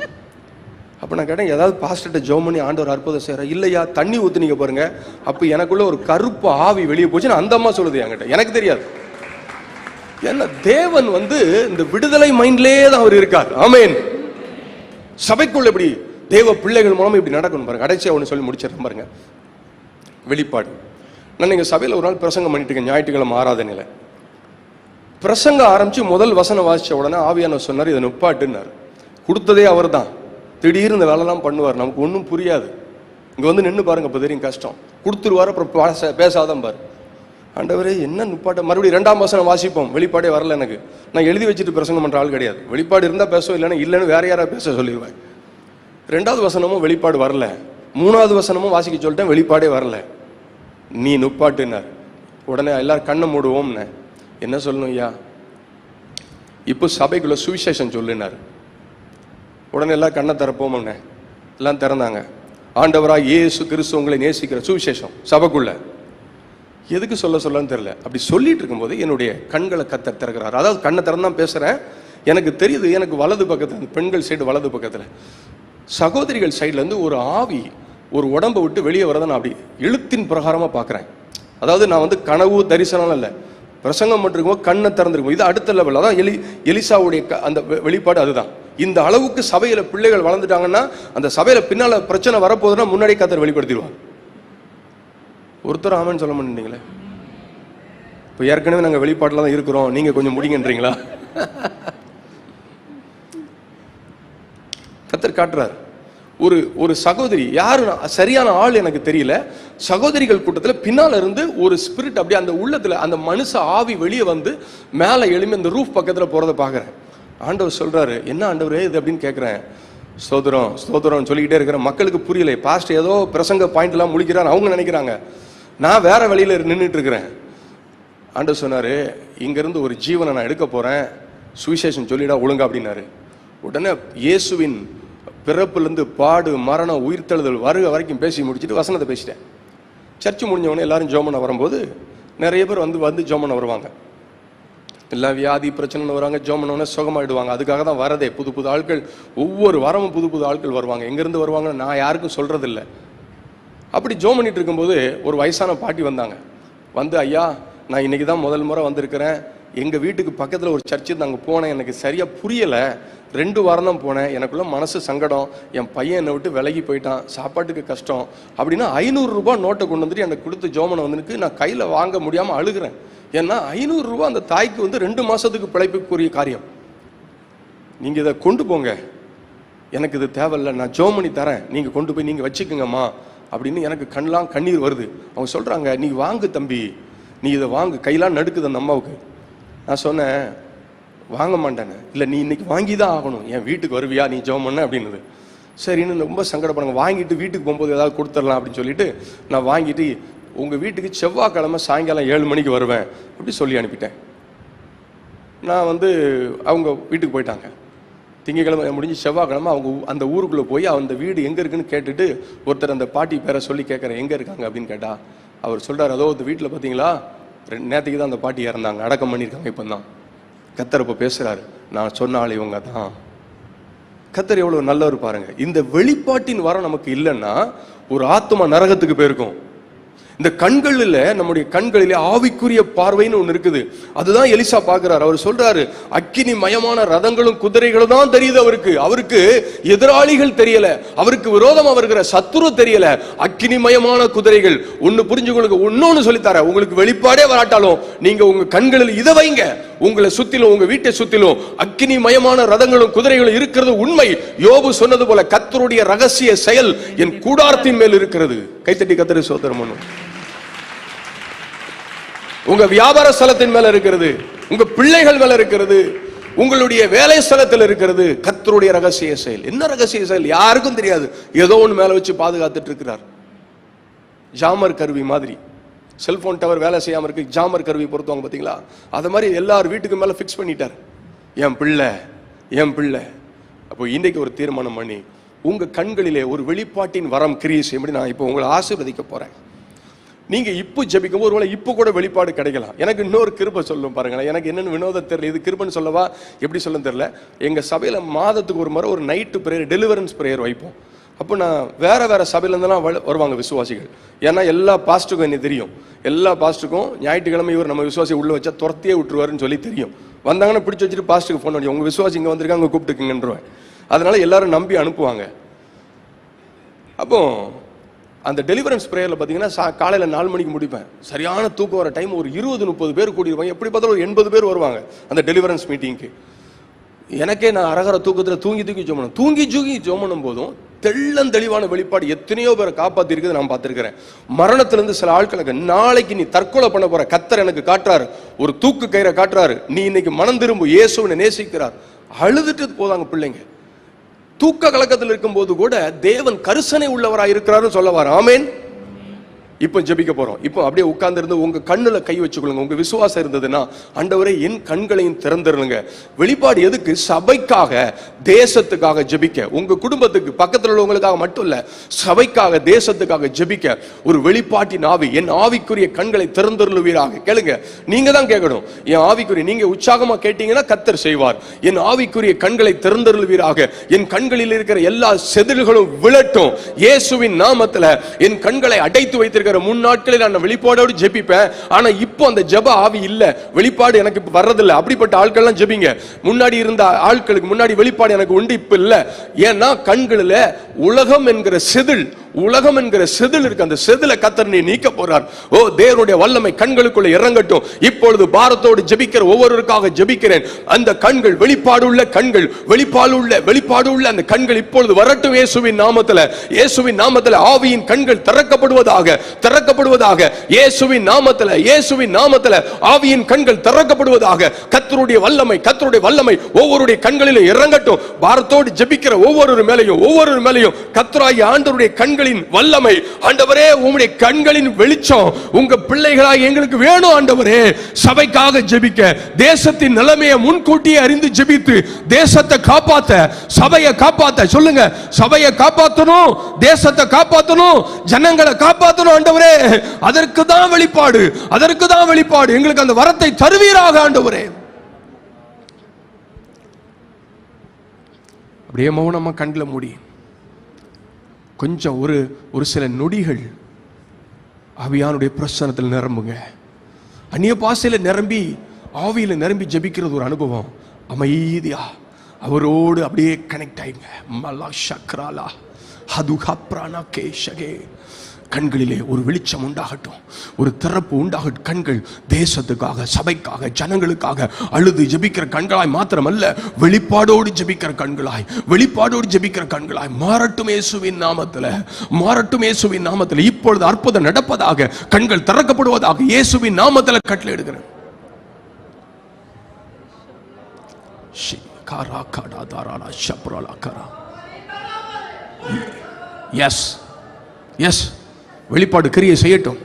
Speaker 1: அப்போ நான் கேட்டேன் ஏதாவது பாஸ்டர்கிட்ட ஜோம் பண்ணி ஆண்டவர் அற்புதம் செய்யற இல்லையா தண்ணி ஊற்றுனீங்க பாருங்க. அப்போ எனக்குள்ள ஒரு கருப்பு ஆவி வெளியே போச்சுன்னு அந்த அம்மா சொல்லுது என்கிட்ட. எனக்கு தெரியாது. ஏன்னா தேவன் வந்து இந்த விடுதலை மைண்ட்லயே தான் அவர் இருக்கார். ஆமேன். சபைக்குள்ள இப்படி தேவ பிள்ளைகள் மூலமா இப்படி நடக்கணும் பாருங்க. கடைசியாக ஒன்று சொல்லி முடிச்சிடறேன் பாருங்க. வெளிப்பாடு. நான் எங்க சபையில் ஒரு நாள் பிரசங்கம் பண்ணிட்டு இருக்கேன். ஞாயிற்றுக்கிழமை ஆராதனையில். பிரசங்கம் ஆரம்பிச்சு முதல் வசனம் வாசித்த உடனே ஆவியானவர் சொன்னார் இதை நுப்பாட்டுன்னார். கொடுத்ததே அவர்தான். திடீர்னு இந்த வேலைலாம் பண்ணுவார். நமக்கு ஒன்றும் புரியாது. இங்கே வந்து நின்று பாருங்க இப்போ தெரியும் கஷ்டம். கொடுத்துருவார் அப்புறம் பேச பேசாதான் பாரு ஆண்டவரே என்ன நிப்பாட்ட மறுபடியும் ரெண்டாம் வசனம் வாசிப்போம். வெளிப்பாடே வரல எனக்கு. நான் எழுதி வச்சுட்டு பிரசங்கம் பண்ணுற ஆள் கிடையாது. வெளிப்பாடு இருந்தால் பேசுவோம் இல்லைன்னா இல்லைன்னு வேற யாராவது பேச சொல்லிடுவேன் ரெண்டாவது வசனமும் வெளிப்பாடு வரல. மூணாவது வசனமும் வாசிக்க சொல்லிட்டேன் வெளிப்பாடே வரல. நீ நுப்பாட்டுனார் உடனே எல்லாரும் கண்ணை மூடுவோம்னு. என்ன சொல்லணும் ஐயா? இப்போ சபைக்குள்ள சுவிசேஷம் சொல்லுனார். உடனே எல்லாம் கண்ணை திறப்போம்னு. எல்லாம் திறந்தாங்க. ஆண்டவராக இயேசு கிறிஸ்து உங்களை நேசிக்கிற சுவிசேஷம் சபைக்குள்ள. எதுக்கு சொல்ல சொல்லன்னு தெரியல. அப்படி சொல்லிட்டு இருக்கும்போது என்னுடைய கண்களை கத்த திறக்கிறார். அதாவது கண்ணை திறந்தான் பேசுகிறேன் எனக்கு தெரியுது எனக்கு வலது பக்கத்தில் அந்த பெண்கள் சைடு வலது பக்கத்தில். சகோதரிகள் சைட்லேருந்து ஒரு ஆவி ஒரு உடம்பை விட்டு வெளியே வரதை நான் அப்படி எழுத்தின் பிரகாரமாக பார்க்குறேன். அதாவது நான் வந்து கனவு தரிசனம் இல்லை. பிரசங்கம் பண்ணிருக்கும்போது கண்ணை திறந்துருக்கும் இது அடுத்த லெவல் அதான் எலி எலிசாவுடைய க- அந்த வெளிப்பாடு அதுதான். இந்த அளவுக்கு சபையில் பிள்ளைகள் வளர்ந்துட்டாங்கன்னா அந்த சபையில் பின்னால் பிரச்சனை வரப்போகுதுன்னா முன்னாடி கத்தர் வெளிப்படுத்திடுவாங்க ஒருத்தர் ஆமன்னு சொல்ல மாட்டேங்களே இப்போ ஏற்கனவே நாங்கள் வெளிப்பாட்டில் தான் இருக்கிறோம். நீங்கள் கொஞ்சம் முடிங்கன்றீங்களா? கத்தர் காட்டுறார். ஒரு ஒரு சகோதரி யாரு சரியான ஆள் எனக்கு தெரியல. சகோதரிகள் கூட்டத்தில் பின்னால் இருந்து ஒரு ஸ்பிரிட் அப்படியே அந்த உள்ளத்தில் அந்த மனுஷ ஆவி வெளியே வந்து மேலே எழுமி அந்த ரூஃப் பக்கத்தில் போகிறத பார்க்குறேன் ஆண்டவர் சொல்கிறாரு என்ன ஆண்டவர் இது அப்படின்னு கேட்குறேன் ஸ்தோத்திரம் ஸ்தோத்திரம் சொல்லிக்கிட்டே இருக்கிறேன் மக்களுக்கு புரியலை. பாஸ்ட் ஏதோ பிரசங்க பாயிண்ட்லாம் முடிக்கிறான்னு அவங்க நினைக்கிறாங்க. நான் வேற வழியில் நின்றுட்டு இருக்கிறேன் ஆண்டு சொன்னார் இங்கேருந்து ஒரு ஜீவனை நான் எடுக்க போகிறேன் சுவிசேஷம் சொல்லிடா ஒழுங்கா அப்படின்னாரு. உடனே இயேசுவின் பிறப்புலேருந்து பாடு மரணம் உயிர்த்தெழுதல் வருக வரைக்கும் பேசி முடிச்சிட்டு வசனத்தை பேசிட்டேன். சர்ச்சு முடிஞ்சவனே எல்லாரும் ஜோமனை வரும்போது நிறைய பேர் வந்து வந்து ஜோமனை வருவாங்க. எல்லா வியாதி பிரச்சனைன்னு வராங்க ஜோமனோடனே சுகமாயிடுவாங்க. அதுக்காக தான் வரதே. புது புது ஆட்கள் ஒவ்வொரு வாரமும் புது புது ஆட்கள் வருவாங்க. எங்கேருந்து வருவாங்கன்னு நான் யாருக்கும் சொல்கிறதில்லை அப்படி ஜோம் பண்ணிட்டு இருக்கும்போது ஒரு வயசான பாட்டி வந்தாங்க. வந்து ஐயா நான் இன்னைக்கு தான் முதல் முறை வந்திருக்கிறேன். எங்கள் வீட்டுக்கு பக்கத்தில் ஒரு சர்ச்சு அங்கே போனேன். எனக்கு சரியாக புரியலை. ரெண்டு வாரம் தான் போனேன். எனக்குள்ள மனசு சங்கடம். என் பையன் என்னை விட்டு விலகி போயிட்டான். சாப்பாட்டுக்கு கஷ்டம். அப்படின்னா ஐநூறுரூபா நோட்டை கொண்டு வந்துட்டு எனக்கு கொடுத்து ஜோமனை வந்துருக்கு. நான் கையில் வாங்க முடியாமல் அழுகிறேன். ஏன்னா ஐநூறுரூபா அந்த தாய்க்கு வந்து ரெண்டு மாதத்துக்கு பிழைப்புக்குரிய காரியம். நீங்கள் இதை கொண்டு போங்க. எனக்கு இது தேவையில்லை. நான் ஜோம் பண்ணி தரேன். நீங்கள் கொண்டு போய் நீங்கள் வச்சுக்கோங்கம்மா. அப்படின்னு எனக்கு கண்ணெலாம் கண்ணீர் வருது. அவங்க சொல்கிறாங்க நீ வாங்கு தம்பி. நீ இதை வாங்கு. கையெல்லாம் நடுக்குது அந்த அம்மாவுக்கு. நான் சொன்னேன் வாங்க மாட்டேன்னு. இல்லை நீ இன்னைக்கு வாங்கி தான் ஆகணும். என் வீட்டுக்கு வருவியா? நீ ஜோம் பண்ண அப்படின்னுது. சரின்னு ரொம்ப சங்கடப்படுங்க வாங்கிட்டு வீட்டுக்கு போகும்போது ஏதாவது கொடுத்துடலாம் அப்படின்னு சொல்லிட்டு நான் வாங்கிட்டு உங்கள் வீட்டுக்கு செவ்வாய்க்கிழமை சாயங்காலம் ஏழு மணிக்கு வருவேன் அப்படி சொல்லி அனுப்பிட்டேன். நான் வந்து அவங்க வீட்டுக்கு போயிட்டாங்க. திங்கக்கிழமை முடிஞ்சு செவ்வாய்க்கிழமை அவங்க அந்த ஊருக்குள்ளே போய் அந்த வீடு எங்கே இருக்குன்னு கேட்டுட்டு ஒருத்தர் அந்த பாட்டி பேரை சொல்லி கேட்குறேன் எங்கே இருக்காங்க? அப்படின்னு கேட்டால் அவர் சொல்கிறார் அதோ அந்த வீட்டில் பார்த்தீங்களா ரெண்டு நேரத்துக்கு தான் அந்த பாட்டி இறந்தாங்க அடக்கம் பண்ணியிருக்காங்க இப்போ தான். கத்தர் இப்போ பேசுகிறாரு நான் சொன்ன ஆள் இவங்க தான். கத்தர் எவ்வளோ நல்லவர் பாருங்க. இந்த வெளிப்பாட்டின் வரம் நமக்கு இல்லைன்னா ஒரு ஆத்மா நரகத்துக்கு போயிருக்கும். இந்த கண்களில் நம்முடைய கண்களிலே ஆவிக்குரிய பார்வைன்னு ஒன்று இருக்குது. அதுதான் எலிசா பார்க்கிறார். அவர் சொல்றாரு அக்கினி மயமான ரதங்களும் குதிரைகளும் தான் தெரியுது அவருக்கு. அவருக்கு எதிராளிகள் தெரியல. அவருக்கு விரோதமா வருகிற சத்துரு தெரியல. அக்கினி மயமான குதிரைகள். ஒன்னு புரிஞ்சுக்கொள்ளுங்க. இன்னொன்னு சொல்லித்தார உங்களுக்கு வெளிப்பாடே வராட்டாலும் நீங்க உங்க கண்களில் இதை வைங்க. உங்களை சுத்திலும் உங்க வீட்டை சுத்திலும் அக்னி மயமான ரதங்களும் குதிரைகளும் இருக்கிறது உண்மை. யோபு சொன்னது போல கத்தருடைய ரகசிய செயல் என் கூடாரத்தின் மேல் இருக்கிறது. கைத்தட்டி கத்தரி சோதரம் பண்ணும். உங்க வியாபார ஸ்தலத்தின் மேல இருக்கிறது உங்க பிள்ளைகள் மேல இருக்கிறது உங்களுடைய வேலை ஸ்தலத்தில் இருக்கிறது கத்தருடைய ரகசிய செயல். என்ன ரகசிய செயல்? யாருக்கும் தெரியாது. ஏதோ ஒன்று மேல வச்சு பாதுகாத்துட்டு இருக்கிறார். ஜாமர் கருவி மாதிரி. செல்ஃபோன் டவர் வேலை செய்யாமல் இருக்கு ஜாமர் கருவி பொறுத்தவங்க பார்த்தீங்களா அது மாதிரி எல்லார் வீட்டுக்கு மேலே ஃபிக்ஸ் பண்ணிட்டார். என் பிள்ளை என் பிள்ளை. அப்போ இன்றைக்கு ஒரு தீர்மானம் பண்ணி உங்கள் கண்களிலே ஒரு வெளிப்பாட்டின் வரம் கிரியை செய்யும்படி நான் இப்போ உங்களை ஆசீர்வதிக்க போகிறேன் நீங்கள் இப்போ ஜெபிக்கும் ஒருவேளை இப்போ கூட வெளிப்பாடு கிடைக்கலாம். எனக்கு இன்னொரு கிருபை சொல்லும் பாருங்களேன். எனக்கு என்னென்னு வினோதம் தெரியல. இது கிருப்பன்னு சொல்லவா? எப்படி சொல்ல தெரியல. எங்கள் சபையில் மாதத்துக்கு ஒரு முறை ஒரு நைட்டு ப்ரேயர் டெலிவரன்ஸ் ப்ரேயர் வைப்போம். அப்போ நான் வேறு வேறு சபையிலேருந்துலாம் வ- வருவாங்க விசுவாசிகள். ஏன்னா எல்லா பாஸ்ட்டுக்கும் என்ன தெரியும். எல்லா பாஸ்ட்டுக்கும் ஞாயிற்றுக்கிழமை இவர் நம்ம விசுவாசி உள்ளே வச்சா துரத்தியே விட்டுருவாருன்னு சொல்லி தெரியும். வந்தாங்கன்னா பிடிச்சி வச்சுட்டு பாஸ்ட்டுக்கு ஃபோன் பண்ணி உங்கள் விசுவாசி இங்கே வந்திருக்காங்க கூப்பிட்டுக்குங்கன்றேன் அதனால் எல்லாரும் நம்பி அனுப்புவாங்க. அப்போ அந்த டெலிவரன்ஸ் ப்ரேயரில் பார்த்தீங்கன்னா சா காலையில் நாலு மணிக்கு முடிப்பேன். சரியான தூக்கம் வர டைம் ஒரு இருபது முப்பது பேர் கூடியிருப்பாங்க. எப்படி பார்த்தாலும் ஒரு எண்பது பேர் வருவாங்க அந்த டெலிவரன்ஸ் மீட்டிங்க்கு எனக்கே நான் அரகர தூக்கத்தில் தூங்கி தூக்கி ஜோமனும் தூங்கி தூங்கி ஜோமனும் போதும் தெள்ளம் தெளிவான வெளிப்பாடு எத்தனையோ பேரை காப்பாற்றிருக்கிறது நான் பார்த்துருக்கிறேன். மரணத்திலிருந்து சில ஆட்களுக்கு நாளைக்கு நீ தற்கொலை பண்ண போற. கத்தர் எனக்கு காட்டுறாரு. ஒரு தூக்கு கயிறை காட்டுறாரு. நீ இன்னைக்கு மனம் திரும்ப. இயேசுவனை நேசிக்கிறார். அழுதுட்டு போதாங்க பிள்ளைங்க. தூக்க கலக்கத்தில் இருக்கும்போது கூட தேவன் கரிசனை உள்ளவராக இருக்கிறாருன்னு சொல்ல வர ஆமேன். இப்போ ஜெபிக்க போறோம். இப்போ அப்படியே உட்கார்ந்து உங்க கண்ணுல கை வச்சுக்கொள்ளுங்க. உங்க விசுவாசம் இருந்ததுன்னா அண்டவரே என் கண்களையும் திறந்துருங்க. வெளிப்பாடு எதுக்கு? சபைக்காக தேசத்துக்காக ஜெபிக்க. உங்க குடும்பத்துக்கு பக்கத்துல உள்ளவங்களுக்காக மட்டும் இல்ல சபைக்காக தேசத்துக்காக ஜெபிக்க. ஒரு வெளிப்பாட்டின் ஆவி என் ஆவிக்குரிய கண்களை திறந்துருளுவீராக. கேளுங்க. நீங்க தான் கேட்கணும். என் ஆவிக்குரிய நீங்க உற்சாகமா கேட்டீங்கன்னா கத்தர் செய்வார். என் ஆவிக்குரிய கண்களை திறந்தருள்வீராக. என் கண்களில் இருக்கிற எல்லா செதில்களும் விழட்டும். இயேசுவின் நாமத்துல என் கண்களை அடைத்து வைத்திருக்கிற முன் நாட்களில் நான் வெளிப்பாடோடு ஜெபிப்பேன். ஆனா இப்போ அந்த ஜெப ஆவி இல்ல. வெளிப்பாடு எனக்கு இப்ப வர்றதில்ல. அப்படிப்பட்ட ஆட்கள்லாம் ஜெபிங்க. முன்னாடி இருந்த ஆட்களுக்கு முன்னாடி வெளிப்பாடு எனக்கு உண்டு இப்ப இல்ல. ஏன்னா கண்களில் உலகம் என்கிற செதில் உலகம் என்கிற செதில் இருக்கு. அந்த செதில கத்தர் நீ நீக்க போறார். ஓ தேவனுடைய வல்லமை கண்களுக்குள்ள இறங்கட்டும். இப்பொழுது பாரத்தோடு ஜெபிக்கிற ஒவ்வொருவருக்காக ஜெபிக்கிறேன். அந்த கண்கள் வெளிப்பாடு உள்ள கண்கள் வெளிப்பாடு உள்ள வெளிப்பாடு உள்ள அந்த கண்கள் இப்பொழுது வரட்டும் இயேசுவின் நாமத்துல. இயேசுவின் நாமத்துல ஆவியின் கண்கள் திறக்கப்படுவதாக திறக்கப்படுவதாக இயேசுவின் நாமத்தில் இயேசுவின் நாமத்தில் ஆவியின் கண்கள் திறக்கப்படுவதாக கத்தருடைய வல்லமை கத்தருடைய வல்லமை ஒவ்வொருடைய கண்களிலும் இறங்கட்டும். பாரத்தோடு ஜபிக்கிற ஒவ்வொரு மேலையும் ஒவ்வொரு மேலையும் கத்தராகிய ஆண்டவருடைய கண்களின் வல்லமை. ஆண்டவரே உங்களுடைய கண்களின் வெளிச்சம் உங்க பிள்ளைகளாக எங்களுக்கு வேணும் ஆண்டவரே. சபைக்காக ஜெபிக்க தேசத்தின் நிலைமையை முன்கூட்டியே அறிந்து ஜெபித்து தேசத்தை காப்பாத்த சபையை காப்பாத்த. சொல்லுங்க சபையை காப்பாத்தணும் தேசத்தை காப்பாத்தணும் ஜனங்களை காப்பாத்தணும் ஆண்டவரே அதற்கு தான் வெளிப்பாடு அதற்கு தான் வெளிப்பாடு. எங்களுக்கு அந்த வரத்தை தருவீராக ஆண்டவரே. அப்படியே மௌனமா கண்ணில் மூடி. கொஞ்சம் ஒரு ஒரு சில நொடிகள் ஆவியானுடைய பிரசனத்தில் நிரம்புங்க. அந்நிய பாசையில் நிரம்பி ஆவியில் நிரம்பி ஜபிக்கிறது ஒரு அனுபவம். அமைதியா அவரோடு அப்படியே கனெக்ட் ஆயிங்க மலா சக்ராலா ஹதுகா பிராணா கேஷகே. கண்களிலே ஒரு வெளிச்சம் உண்டாகட்டும். ஒரு திறப்பு உண்டாகட்டும். கண்கள் தேசத்துக்காக சபைக்காக ஜனங்களுக்காக அழுது ஜெபிக்கிற கண்களாய் மாத்திரமல்ல வெளிப்பாடோடு ஜெபிக்கிற கண்களாய் வெளிப்பாடோடு ஜெபிக்கிற கண்களாய் மாறட்டும் இயேசுவின் நாமத்துல மாறட்டும் இயேசுவின் நாமத்தில். இப்பொழுது அற்புதம் நடப்பதாக கண்கள் திறக்கப்படுவதாக இயேசுவின் நாமத்தில் கட்டளை எடுக்கிறேன் ஷி காரா காடா தாராளா ஷப்ராலா காரா. எஸ் எஸ் வெளிப்பாடு கிரியை செய்யட்டும்.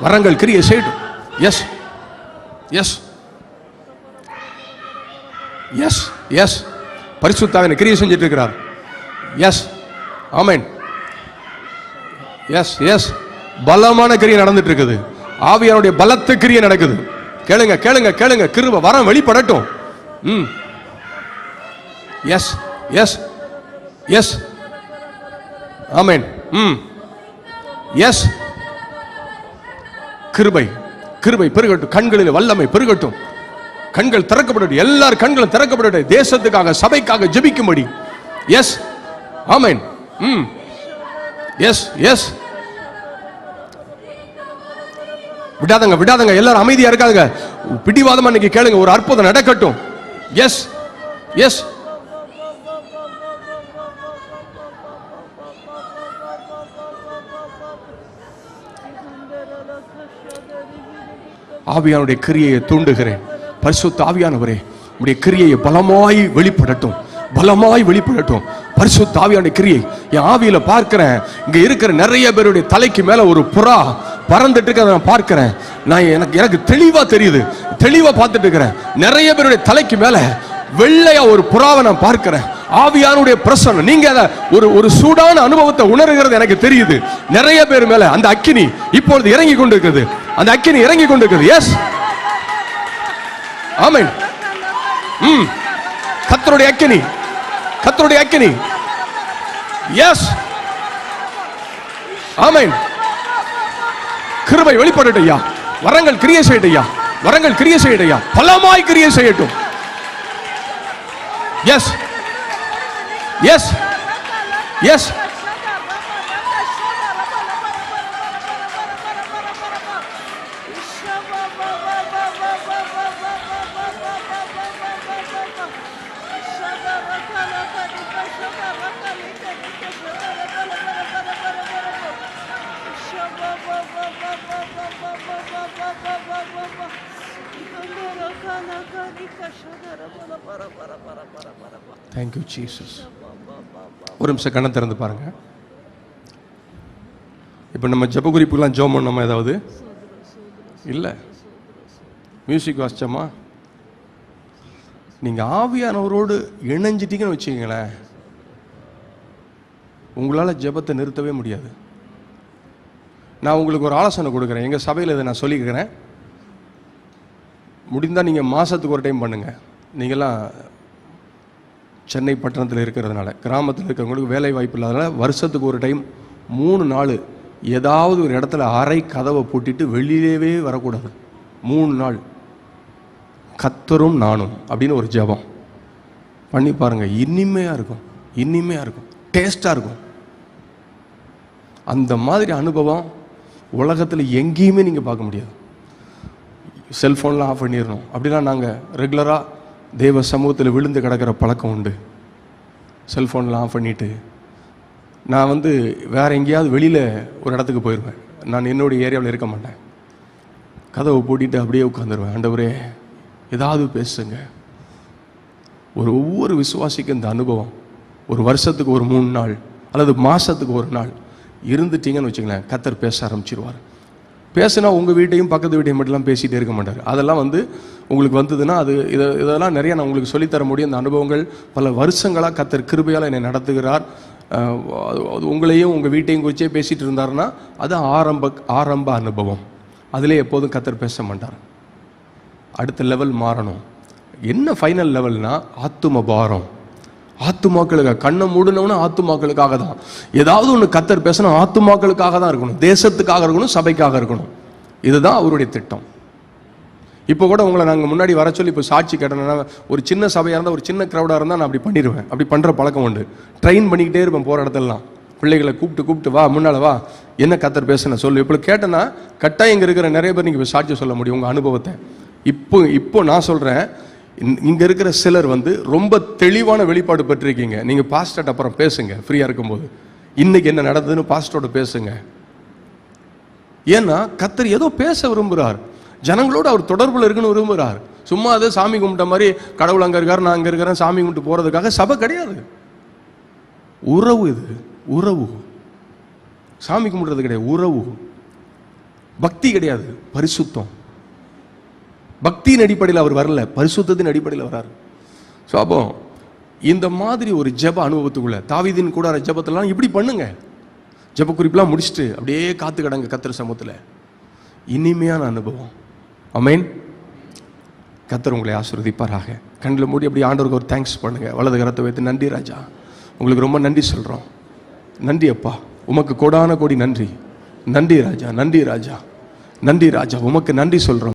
Speaker 1: வரங்கள் கிரியை செய்யட்டும். எஸ் எஸ் எஸ் எஸ் பரிசுத்தாவின கிரியை செஞ்சுட்டு இருக்கிறார் எஸ் ஆமேன் எஸ் எஸ் பலமான கிரியை நடந்துட்டு இருக்குது ஆவியாருடைய பலத்த கிரியை நடக்குது. கேளுங்க கேளுங்க கேளுங்க. கிருப வரம் வெளிப்படட்டும். ம். எஸ் எஸ் எஸ் ஆமேன் ம். எஸ் கிருபை. கிருபை பெருகட்டும். கண்களில் வல்லமை பெருகட்டும். கண்கள் திறக்கப்படட்டும். எல்லார் கண்களும் திறக்கப்படட்டும். தேசத்துக்காக சபைக்காக ஜபிக்கும்படி. எஸ் ஆமேன் ம் hmm. எஸ் எஸ் விடாதங்க விடாதங்க. எல்லாரும் அமைதியா இருக்காதுங்க. பிடிவாதமா இன்னைக்கு கேளுங்க. ஒரு அற்புதம் நடக்கட்டும். எஸ் எஸ் ஆவியானுடைய கிரியையை தூண்டுகிறேன். பரிசுத்த ஆவியானவரே உடைய கிரியையை பலமாய் வெளிப்படட்டும். பலமாய் வெளிப்படட்டும். பரிசு ஆவியானுடைய கிரியை என் ஆவியில பார்க்கிறேன். இங்க இருக்கிற நிறைய பேருடைய தலைக்கு மேல ஒரு புறா பறந்துட்டு இருக்கிறத நான் பார்க்கிறேன். நான் எனக்கு எனக்கு தெளிவா தெரியுது. தெளிவா பார்த்துட்டு இருக்கிறேன். நிறைய பேருடைய தலைக்கு மேல வெள்ளையா ஒரு புறாவை நான் பார்க்கிறேன். ஆவியானுடைய பிரசன்னம். நீங்க ஒரு ஒரு சூடான அனுபவத்தை உணர்கிறது எனக்கு தெரியுது. நிறைய பேர் மேல அந்த அக்கினி இப்பொழுது இறங்கி கொண்டிருக்கிறது. அந்த அக்கினி இறங்கி கொண்டிருக்கிறது. எஸ் ஆமென் ம். கத்தருடைய அக்கினி. கத்தருடைய அக்கினி. எஸ் ஆமென் கிருபை வெளிப்படட்டும் ஐயா. வரங்கள் கிரியை செய்யட்டும் ஐயா. வரங்கள் கிரியை செய்யட்டும் ஐயா. பலமாய் கிரியை செய்யட்டும். எஸ் எஸ் எஸ் ஜீசஸ் ஒரு நிமிஷம் கண்ணை திறந்து பாருங்க. இப்போ நம்ம ஜெப குறிப்புலாம் ஜோம் பண்ணோமா ஏதாவது? இல்லை. மியூசிக் வாசிச்சோமா? நீங்கள் ஆவியானவரோடு இணைஞ்சிட்டீங்கன்னு வச்சுக்கங்களேன். உங்களால் ஜெபத்தை நிறுத்தவே முடியாது. நான் உங்களுக்கு ஒரு ஆலோசனை கொடுக்குறேன். எங்கள் சபையில் இதை நான் சொல்லிக்கிறேன். முடிந்தால் நீங்கள் மாதத்துக்கு ஒரு டைம் பண்ணுங்கள் நீங்கள்லாம் சென்னை பட்டணத்தில் இருக்கிறதுனால கிராமத்தில் இருக்கிறவங்களுக்கு வேலை வாய்ப்பு இல்லாதனால வருஷத்துக்கு ஒரு டைம் மூணு நாள் ஏதாவது ஒரு இடத்துல அரை கதவை பூட்டிட்டு வெளியிலேவே வரக்கூடாது. மூணு நாள். கத்தரும் நானும் அப்படின்னு ஒரு ஜெபம். பண்ணி பாருங்கள் இனிமையாக இருக்கும் இனிமையாக இருக்கும் டேஸ்ட்டாக இருக்கும். அந்த மாதிரி அனுபவம் உலகத்தில் எங்கேயுமே நீங்கள் பார்க்க முடியாது. செல்ஃபோன்லாம் ஆஃப் பண்ணிடணும். அப்படிலாம் நாங்கள் ரெகுலராக தேவ சமூகத்தில் விழுந்து கிடக்கிற பழக்கம் உண்டு. செல்ஃபோன்லாம் ஆஃப் பண்ணிட்டு நான் வந்து வேறு எங்கேயாவது வெளியில் ஒரு இடத்துக்கு போயிடுவேன் நான் என்னுடைய ஏரியாவில் இருக்க மாட்டேன். கதவை பூட்டிட்டு அப்படியே உட்காந்துருவேன் ஆண்டவரே ஏதாவது பேசுங்க. ஒரு ஒவ்வொரு விசுவாசிக்கும் இந்த அனுபவம். ஒரு வருஷத்துக்கு ஒரு மூணு நாள் அல்லது மாதத்துக்கு ஒரு நாள் இருந்துட்டீங்கன்னு வச்சுங்களேன் கத்தர் பேச ஆரம்பிச்சிருவார். பேசினா உங்கள் வீட்டையும் பக்கத்து வீட்டையும் மட்டும்லாம் பேசிகிட்டே இருக்க மாட்டார். அதெல்லாம் வந்து உங்களுக்கு வந்ததுன்னா அது இதை இதெல்லாம் நிறைய நான் உங்களுக்கு சொல்லித்தர முடியும். இந்த அனுபவங்கள் பல வருஷங்களாக கத்தர் கிருபையால் என்னை நடத்துகிறார். அது- அது உங்களையும் உங்கள் வீட்டையும் குறிச்சே பேசிகிட்டு இருந்தாருன்னா அது ஆரம்ப ஆரம்ப அனுபவம். அதிலே எப்போதும் கத்தர் பேச மாட்டார். அடுத்த லெவல் மாறணும். என்ன ஃபைனல் லெவல்னால் ஆத்தும பாரம். ஆத்துமாக்களுக்காக கண்ணை மூடினவனும் ஆத்துமாக்களுக்காக தான். ஏதாவது ஒன்று கத்தர் பேசணும் ஆத்துமாக்களுக்காக தான் இருக்கணும். தேசத்துக்காக இருக்கணும் சபைக்காக இருக்கணும். இதுதான் அவருடைய திட்டம். இப்போ கூட உங்களை நாங்கள் முன்னாடி வர சொல்லி இப்போ சாட்சி கேட்டேன்னா ஒரு சின்ன சபையாக இருந்தால் ஒரு சின்ன க்ரௌடாக இருந்தால் நான் அப்படி பண்ணிடுவேன் அப்படி பண்ணுற பழக்கம் உண்டு. ட்ரெயின் பண்ணிக்கிட்டே இருப்பேன் போகிற இடத்துலலாம். பிள்ளைகளை கூப்பிட்டு கூப்பிட்டு வா முன்னால் வா. என்ன கத்தர் பேசுன சொல்லு. இப்போ கேட்டேன்னா கட்டாயம் இங்கே இருக்கிற நிறைய பேர் நீங்கள் சாட்சி சொல்ல முடியும் உங்கள் அனுபவத்தை. இப்போ இப்போ நான் சொல்கிறேன் இங்கே இருக்கிற சிலர் வந்து ரொம்ப தெளிவான வெளிப்பாடு பெற்றிருக்கீங்க. நீங்கள் பாஸ்டர்ட் அப்புறம் பேசுங்க ஃப்ரீயாக இருக்கும்போது. இன்னைக்கு என்ன நடந்ததுன்னு பாஸ்டரோட பேசுங்க. ஏன்னா கத்தர் ஏதோ பேச விரும்புகிறார் ஜனங்களோடு அவர் தொடர்பில் இருக்குன்னு விரும்புகிறார் சும்மா அது சாமி கும்பிட்ட மாதிரி கடவுள் அங்கே இருக்கார் நான் அங்கே இருக்கிறேன் சாமி கும்பிட்டு போகிறதுக்காக சபை கிடையாது. உறவு இது உறவு. சாமி கும்பிட்றது கிடையாது உறவு. பக்தி கிடையாது பரிசுத்தம். பக்தியின் அடிப்படையில் அவர் வரல பரிசுத்தத்தின் அடிப்படையில் வராரு. ஸோ அப்போ இந்த மாதிரி ஒரு ஜெப அனுபவத்துக்குள்ள தாவிதின் கூட ஜெபத்தெல்லாம் இப்படி பண்ணுங்க. ஜெப குறிப்பெலாம் முடிச்சுட்டு அப்படியே காத்து கிடங்க கத்திர சமூகத்தில். இனிமையான அனுபவம். அமேன் கத்தர் உங்களை ஆசிர்வதிப்பாராக. கண்ணில் மூடி அப்படி ஆண்டவருக்கு ஒரு தேங்க்ஸ் பண்ணுங்க. வலது கரத்தை வைத்து நன்றி ராஜா. உங்களுக்கு ரொம்ப நன்றி சொல்கிறோம் நன்றி அப்பா. உமக்கு கோடான கோடி நன்றி. நன்றி ராஜா நன்றி ராஜா. நன்றி ராஜா. உமக்கு நன்றி சொல்கிறோம்